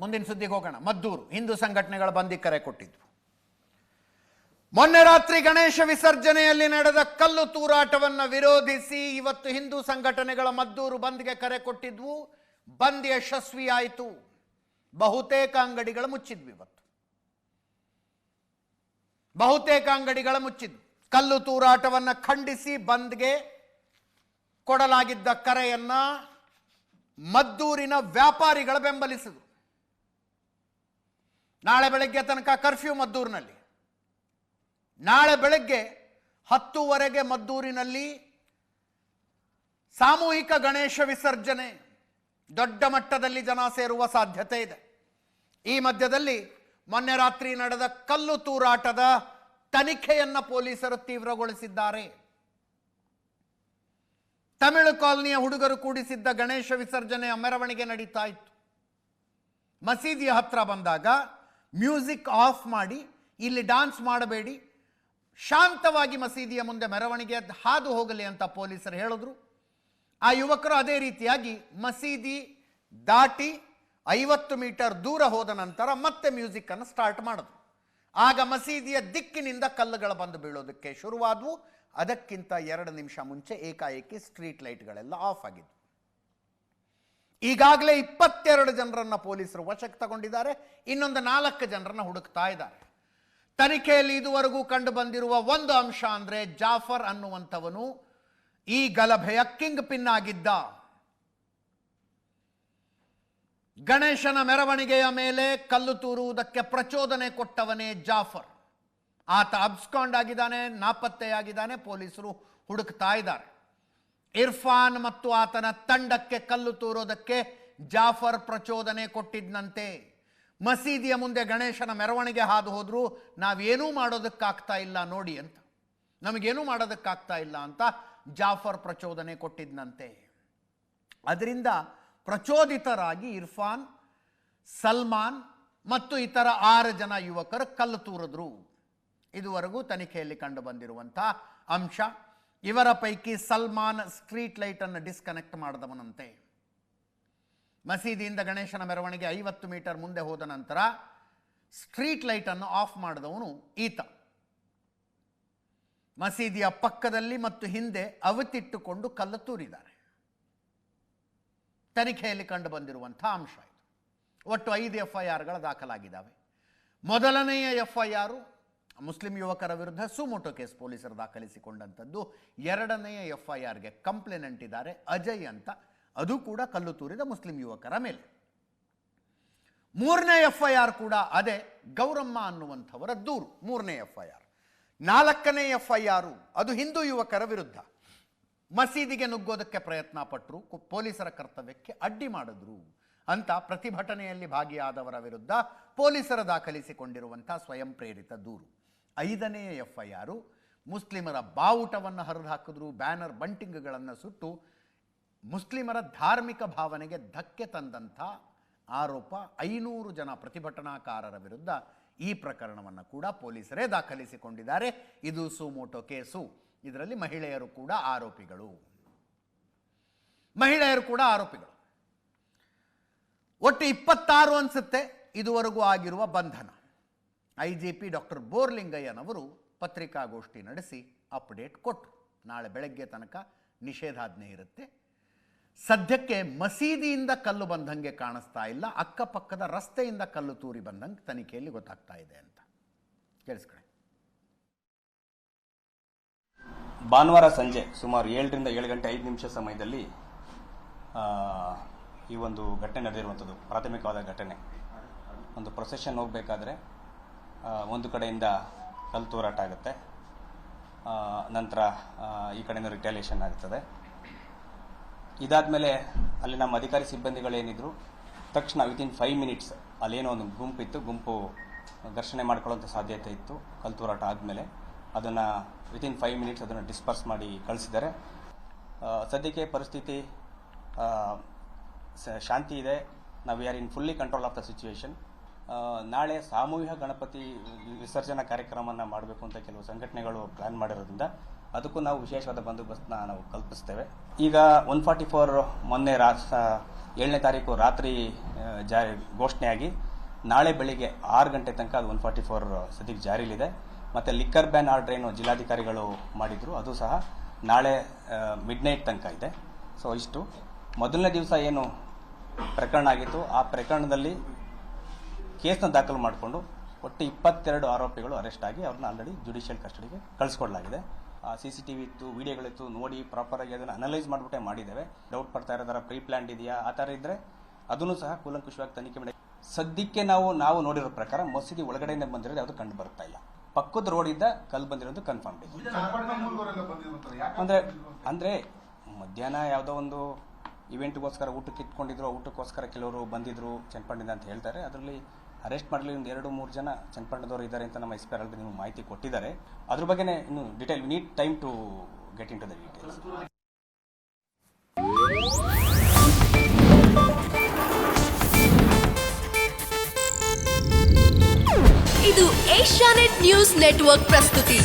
ಮುಂದಿನ ಸುದ್ದಿಗೆ ಹೋಗೋಣ. ಮದ್ದೂರು, ಹಿಂದೂ ಸಂಘಟನೆಗಳ ಬಂದಿ ಕರೆ ಕೊಟ್ಟಿದ್ವು. ಮೊನ್ನೆ ರಾತ್ರಿ ಗಣೇಶ ವಿಸರ್ಜನೆಯಲ್ಲಿ ನಡೆದ ಕಲ್ಲು ತೂರಾಟವನ್ನು ವಿರೋಧಿಸಿ ಇವತ್ತು ಹಿಂದೂ ಸಂಘಟನೆಗಳ ಮದ್ದೂರು ಬಂದ್ಗೆ ಕರೆ ಕೊಟ್ಟಿದ್ವು. ಬಂದ್ ಯಶಸ್ವಿಯಾಯಿತು. ಬಹುತೇಕ ಅಂಗಡಿಗಳು ಮುಚ್ಚಿದ್ವಿ ಇವತ್ತು. ಬಹುತೇಕ ಅಂಗಡಿಗಳ ಮುಚ್ಚಿದ್ವು. ಕಲ್ಲು ತೂರಾಟವನ್ನು ಖಂಡಿಸಿ ಬಂದ್ಗೆ ಕೊಡಲಾಗಿದ್ದ ಕರೆಯನ್ನ ಮದ್ದೂರಿನ ವ್ಯಾಪಾರಿಗಳು ಬೆಂಬಲಿಸಿದರು. ನಾಳೆ ಬೆಳಗ್ಗೆ ತನಕ ಕರ್ಫ್ಯೂ ಮದ್ದೂರಿನಲ್ಲಿ. ನಾಳೆ ಬೆಳಗ್ಗೆ ಹತ್ತುವರೆಗೆ ಮದ್ದೂರಿನಲ್ಲಿ ಸಾಮೂಹಿಕ ಗಣೇಶ ವಿಸರ್ಜನೆ ದೊಡ್ಡ ಮಟ್ಟದಲ್ಲಿ ಜನ ಸೇರುವ ಸಾಧ್ಯತೆ ಇದೆ. ಈ ಮಧ್ಯದಲ್ಲಿ ಮೊನ್ನೆ ರಾತ್ರಿ ನಡೆದ ಕಲ್ಲು ತೂರಾಟದ ತನಿಖೆಯನ್ನು ಪೊಲೀಸರು ತೀವ್ರಗೊಳಿಸಿದ್ದಾರೆ. ತಮಿಳು ಕಾಲನಿಯ ಹುಡುಗರು ಕೂಡಿಸಿದ್ದ ಗಣೇಶ ವಿಸರ್ಜನೆಯ ಮೆರವಣಿಗೆ ನಡೀತಾ ಇತ್ತು. ಮಸೀದಿಯ ಹತ್ರ ಬಂದಾಗ ಮ್ಯೂಸಿಕ್ ಆಫ್ ಮಾಡಿ, ಇಲ್ಲಿ ಡಾನ್ಸ್ ಮಾಡಬೇಡಿ. ಶಾಂತವಾಗಿ ಮಸೀದಿಯ ಮುಂದೆ ಮೆರವಣಿಗೆ ಹಾದು ಹೋಗಲಿ ಅಂತ ಪೊಲೀಸರು ಹೇಳಿದ್ರು. ಆ ಯುವಕರು ಅದೇ ರೀತಿಯಾಗಿ ಮಸೀದಿ ದಾಟಿ ಐವತ್ತು ಮೀಟರ್ ದೂರ ಹೋದ ನಂತರ ಮತ್ತೆ ಮ್ಯೂಸಿಕ್ ಅನ್ನು ಸ್ಟಾರ್ಟ್ ಮಾಡಿದ್ರು. ಆಗ ಮಸೀದಿಯ ದಿಕ್ಕಿನಿಂದ ಕಲ್ಲುಗಳು ಬಂದು ಬೀಳೋದಕ್ಕೆ ಶುರುವಾದವು. ಅದಕ್ಕಿಂತ ಎರಡು ನಿಮಿಷ ಮುಂಚೆ ಏಕಾಏಕಿ ಸ್ಟ್ರೀಟ್ ಲೈಟ್ಗಳೆಲ್ಲ ಆಫ್ ಆಗಿದ್ವು. ಈಗಾಗಲೇ ಇಪ್ಪತ್ತೆರಡು ಜನರನ್ನು ಪೊಲೀಸರು ವಶಕ್ಕೆ ತಗೊಂಡಿದ್ದಾರೆ, ಇನ್ನೊಂದು ನಾಲ್ಕು ಜನರನ್ನು ಹುಡುಕ್ತಾ ಇದ್ದಾರೆ. ತನಿಖೆಯಲ್ಲಿ ಇದುವರೆಗೂ ಕಂಡು ಬಂದಿರುವ ಒಂದು ಅಂಶ ಅಂದ್ರೆ ಜಾಫರ್ ಅನ್ನುವಂಥವನು ಈ ಗಲಭೆಯ ಕಿಂಗ್ ಪಿನ್ ಆಗಿದ್ದ. ಗಣೇಶನ ಮೆರವಣಿಗೆಯ ಮೇಲೆ ಕಲ್ಲು ತೂರುವುದಕ್ಕೆ ಪ್ರಚೋದನೆ ಕೊಟ್ಟವನೇ ಜಾಫರ್. ಆತ ಅಬ್ಸ್ಕಾಂಡ್ ಆಗಿದ್ದಾನೆ, ನಾಪತ್ತೆಯಾಗಿದ್ದಾನೆ, ಪೊಲೀಸರು ಹುಡುಕ್ತಾ ಇದ್ದಾರೆ. ಇರ್ಫಾನ್ ಮತ್ತು ಆತನ ತಂಡಕ್ಕೆ ಕಲ್ಲು ತೂರೋದಕ್ಕೆ ಜಾಫರ್ ಪ್ರಚೋದನೆ ಕೊಟ್ಟಿದ್ದಂತೆ ಮಸೀದಿಯ ಮುಂದೆ ಗಣೇಶನ ಮೆರವಣಿಗೆ ಹಾದು ಹೋದರೂ ನಾವೇನೂ ಮಾಡೋದಕ್ಕಾಗ್ತಾ ಇಲ್ಲ ನೋಡಿ ಅಂತ. ನಮಗೇನು ಮಾಡೋದಕ್ಕಾಗ್ತಾ ಇಲ್ಲ ಅಂತ ಜಾಫರ್ ಪ್ರಚೋದನೆ ಕೊಟ್ಟಿದ್ದಂತೆ ಅದರಿಂದ ಪ್ರಚೋದಿತರಾಗಿ ಇರ್ಫಾನ್, ಸಲ್ಮಾನ್ ಮತ್ತು ಇತರ ಆರು ಜನ ಯುವಕರು ಕಲ್ಲು ತೂರಿದ್ರು. ಇದುವರೆಗೂ ತನಿಖೆಯಲ್ಲಿ ಕಂಡು ಬಂದಿರುವಂಥ ಅಂಶ ಇವರ ಪೈಕಿ ಸಲ್ಮಾನ್ ಸ್ಟ್ರೀಟ್ ಲೈಟನ್ನು ಡಿಸ್ಕನೆಕ್ಟ್ ಮಾಡಿದವನಂತೆ. ಮಸೀದಿಯಿಂದ ಗಣೇಶನ ಮೆರವಣಿಗೆ ಐವತ್ತು ಮೀಟರ್ ಮುಂದೆ ಹೋದ ನಂತರ ಸ್ಟ್ರೀಟ್ ಲೈಟನ್ನು ಆಫ್ ಮಾಡಿದವನು ಈತ. ಮಸೀದಿಯ ಪಕ್ಕದಲ್ಲಿ ಮತ್ತು ಹಿಂದೆ ಅವತಿಟ್ಟುಕೊಂಡು ಕಲ್ಲು ತೂರಿದ್ದಾರೆ ತನಿಖೆಯಲ್ಲಿ ಕಂಡು ಬಂದಿರುವಂಥ ಅಂಶ ಇದು. ಒಟ್ಟು ಐದು ಎಫ್ ಐ ಆರ್ಗಳು ದಾಖಲಾಗಿದ್ದಾವೆ. ಮೊದಲನೆಯ ಎಫ್ ಐ ಆರು ಮುಸ್ಲಿಂ ಯುವಕರ ವಿರುದ್ಧ ಸುಮೋಟೋ ಕೇಸ್ ಪೊಲೀಸರು ದಾಖಲಿಸಿಕೊಂಡಂಥದ್ದು. ಎರಡನೆಯ ಎಫ್ ಐ ಆರ್ಗೆ ಕಂಪ್ಲೇನೆಂಟ್ ಇದ್ದಾರೆ ಅಜಯ್ ಅಂತ. ಅದು ಕೂಡ ಕಲ್ಲು ತೂರಿದ ಮುಸ್ಲಿಂ ಯುವಕರ ಮೇಲೆ. ಮೂರನೇ ಎಫ್ ಐ ಆರ್ ಕೂಡ ಅದೇ, ಗೌರಮ್ಮ ಅನ್ನುವಂಥವರ ದೂರು, ಮೂರನೇ ಎಫ್ ಐ ಆರ್ ನಾಲ್ಕನೇ ಎಫ್ ಐ ಆರು ಅದು ಹಿಂದೂ ಯುವಕರ ವಿರುದ್ಧ. ಮಸೀದಿಗೆ ನುಗ್ಗೋದಕ್ಕೆ ಪ್ರಯತ್ನ ಪಟ್ಟರು ಪೊಲೀಸರ ಕರ್ತವ್ಯಕ್ಕೆ ಅಡ್ಡಿ ಮಾಡಿದ್ರು ಅಂತ ಪ್ರತಿಭಟನೆಯಲ್ಲಿ ಭಾಗಿಯಾದವರ ವಿರುದ್ಧ ಪೊಲೀಸರ ದಾಖಲಿಸಿಕೊಂಡಿರುವಂಥ ಸ್ವಯಂ ಪ್ರೇರಿತ ದೂರು. ಐದನೆಯ ಎಫ್ ಐ ಆರು ಮುಸ್ಲಿಮರ ಬಾವುಟವನ್ನು ಹರಿದು ಹಾಕಿದ್ರು, ಬ್ಯಾನರ್ ಬಂಟಿಂಗ್ಗಳನ್ನು ಸುಟ್ಟು ಮುಸ್ಲಿಮರ ಧಾರ್ಮಿಕ ಭಾವನೆಗೆ ಧಕ್ಕೆ ತಂದಂಥ ಆರೋಪ ಐನೂರು ಜನ ಪ್ರತಿಭಟನಾಕಾರರ ವಿರುದ್ಧ ಈ ಪ್ರಕರಣವನ್ನು ಕೂಡ ಪೊಲೀಸರೇ ದಾಖಲಿಸಿಕೊಂಡಿದ್ದಾರೆ. ಇದು ಸುಮೋಟೋ ಕೇಸು. ಇದರಲ್ಲಿ ಮಹಿಳೆಯರು ಕೂಡ ಆರೋಪಿಗಳು. ಮಹಿಳೆಯರು ಕೂಡ ಆರೋಪಿಗಳು. ಒಟ್ಟು ಇಪ್ಪತ್ತಾರು ಅನಿಸುತ್ತೆ, ಇದುವರೆಗೂ ಆಗಿರುವ ಬಂಧನ. ಐ ಜಿ ಪಿ ಡಾಕ್ಟರ್ ಬೋರ್ಲಿಂಗಯ್ಯನವರು ಪತ್ರಿಕಾಗೋಷ್ಠಿ ನಡೆಸಿ ಅಪ್ಡೇಟ್ ಕೊಟ್ಟರು ನಾಳೆ ಬೆಳಗ್ಗೆ ತನಕ ನಿಷೇಧಾಜ್ಞೆ ಇರುತ್ತೆ. ಸದ್ಯಕ್ಕೆ ಮಸೀದಿಯಿಂದ ಕಲ್ಲು ಬಂದಂಗೆ ಕಾಣಿಸ್ತಾ ಇಲ್ಲ, ಅಕ್ಕಪಕ್ಕದ ರಸ್ತೆಯಿಂದ ಕಲ್ಲು ತೂರಿ ಬಂದಂಗೆ ತನಿಖೆಯಲ್ಲಿ ಗೊತ್ತಾಗ್ತಾ ಇದೆ ಅಂತ. ಕೇಳಿಸ್ಕೊಳ್ಳಿ. ಭಾನುವಾರ ಸಂಜೆ ಸುಮಾರು ಏಳರಿಂದ ಏಳು ಗಂಟೆ ಐದು ನಿಮಿಷ ಸಮಯದಲ್ಲಿ ಈ ಒಂದು ಘಟನೆ ನಡೆದಿರುವಂಥದ್ದು, ಪ್ರಾಥಮಿಕವಾದ ಘಟನೆ. ಒಂದು ಪ್ರೊಸೆಷನ್ ಹೋಗಬೇಕಾದ್ರೆ ಒಂದು ಕಡೆಯಿಂದ ಕಲ್ಲು ತೂರಾಟ ಆಗುತ್ತೆ. ನಂತರ ಈ ಕಡೆಯಿಂದ ರಿಟಾಲಿಯೇಷನ್ ಆಗ್ತದೆ. ಇದಾದಮೇಲೆ ಅಲ್ಲಿ ನಮ್ಮ ಅಧಿಕಾರಿ ಸಿಬ್ಬಂದಿಗಳೇನಿದ್ರು, ತಕ್ಷಣ ವಿತಿನ್ ಫೈವ್ ಮಿನಿಟ್ಸ್ ಅಲ್ಲೇನೋ ಒಂದು ಗುಂಪು ಇತ್ತು. ಗುಂಪು ಘರ್ಷಣೆ ಮಾಡ್ಕೊಳ್ಳೋಂಥ ಸಾಧ್ಯತೆ ಇತ್ತು. ಕಲ್ಲು ತೂರಾಟ ಆದಮೇಲೆ ಅದನ್ನು ವಿತಿನ್ ಫೈವ್ ಮಿನಿಟ್ಸ್ ಅದನ್ನು ಡಿಸ್ಪರ್ಸ್ ಮಾಡಿ ಕಳಿಸಿದ್ದಾರೆ. ಸದ್ಯಕ್ಕೆ ಪರಿಸ್ಥಿತಿ ಶಾಂತಿ ಇದೆ. ನಾವು are in fully control of the situation ನಾಳೆ ಸಾಮೂಹಿಕ ಗಣಪತಿ ವಿಸರ್ಜನಾ ಕಾರ್ಯಕ್ರಮವನ್ನು ಮಾಡಬೇಕು ಅಂತ ಕೆಲವು ಸಂಘಟನೆಗಳು ಪ್ಲಾನ್ ಮಾಡಿರೋದ್ರಿಂದ ಅದಕ್ಕೂ ನಾವು ವಿಶೇಷವಾದ ಬಂದೋಬಸ್ತ್ನ ನಾವು ಕಲ್ಪಿಸ್ತೇವೆ. ಈಗ ಒನ್ ಫಾರ್ಟಿ ಫೋರ್ ಮೊನ್ನೆ ರಾ ಏಳನೇ ತಾರೀಕು ರಾತ್ರಿ ಜಾರಿ, ಘೋಷಣೆಯಾಗಿ ನಾಳೆ ಬೆಳಿಗ್ಗೆ ಆರು ಗಂಟೆ ತನಕ ಅದು ಒನ್ ಫಾರ್ಟಿ ಫೋರ್ ಸದ್ಯಕ್ಕೆ ಜಾರಿಲಿದೆ ಮತ್ತು ಲಿಕ್ಕರ್ ಬ್ಯಾನ್ ಆರ್ಡರ್ ಏನು ಜಿಲ್ಲಾಧಿಕಾರಿಗಳು ಮಾಡಿದ್ರು, ಅದು ಸಹ ನಾಳೆ ಮಿಡ್ ನೈಟ್ ತನಕ ಇದೆ. ಸೊ ಇಷ್ಟು. ಮೊದಲನೇ ದಿವಸ ಏನು ಪ್ರಕರಣ ಆಗಿತ್ತು, ಆ ಪ್ರಕರಣದಲ್ಲಿ ಕೇಸ್ನ ದಾಖಲು ಮಾಡಿಕೊಂಡು ಒಟ್ಟು ಇಪ್ಪತ್ತೆರಡು ಆರೋಪಿಗಳು ಅರೆಸ್ಟ್ ಆಗಿ ಅವ್ರನ್ನ ಆಲ್ರೆಡಿ ಜುಡಿಷಿಯಲ್ ಕಸ್ಟಡಿಗೆ ಕಳಿಸ್ಕೊಡ್ಲಾಗಿದೆ. ಸಿ ಸಿ ಟಿ ವಿ ಇತ್ತು ವಿಡಿಯೋಗಳಿತ್ತು ನೋಡಿ ಪ್ರಾಪರಾಗಿ ಅದನ್ನು ಅನಲೈಸ್ ಮಾಡಿಬಿಟ್ಟೆ ಮಾಡಿದ್ದೇವೆ. ಡೌಟ್ ಪಡ್ತಾ ಇರೋ ಥರ ಪ್ರೀ ಪ್ಲ್ಯಾಂಡ್ ಇದೆಯಾ? ಆ ಥರ ಇದ್ದರೆ ಅದನ್ನು ಸಹ ಕೂಲಂಕುಷವಾಗಿ ತನಿಖೆ ಮಾಡಿ. ಸದ್ಯಕ್ಕೆ ನಾವು ನಾವು ನೋಡಿರೋ ಪ್ರಕಾರ ಮಸೀದಿ ಒಳಗಡೆಯಿಂದ ಬಂದಿರೋದು ಯಾವುದು ಕಂಡು ಬರ್ತಾ ಇಲ್ಲ. ಪಕ್ಕದ ರೋಡಿಂದ ಕಲ್ಲು ಬಂದಿರೋದು ಕನ್ಫರ್ಮ್ ಇದೆ. ಅಂದರೆ ಅಂದರೆ ಮಧ್ಯಾಹ್ನ ಯಾವುದೋ ಒಂದು ಇವೆಂಟ್ಗೋಸ್ಕರ ಊಟಕ್ಕೆ ಇಟ್ಕೊಂಡಿದ್ರು ಊಟಕ್ಕೋಸ್ಕರ ಕೆಲವರು ಬಂದಿದ್ರು ಚೆನ್ನಪಂಡಿದ ಅಂತ ಹೇಳ್ತಾರೆ. ಅದರಲ್ಲಿ ಅರೆಸ್ಟ್ ಮಾಡಲಿ ಒಂದು ಎರಡು ಮೂರು ಜನ ಚನ್ನಪಟ್ಟಣದವರು ಇದ್ದಾರೆ ಅಂತ ನಮ್ಮ ಎಸ್ ಪಿ ನಿಮಗೆ ಮಾಹಿತಿ ಕೊಟ್ಟಿದ್ದಾರೆ. ಅದ್ರ ಬಗ್ಗೆನೇ ಇನ್ನು detail need time to get into the details ಇದು ಏಷ್ಯಾನೆಟ್ ನ್ಯೂಸ್ ನೆಟ್ವರ್ಕ್ ಪ್ರಸ್ತುತಿ.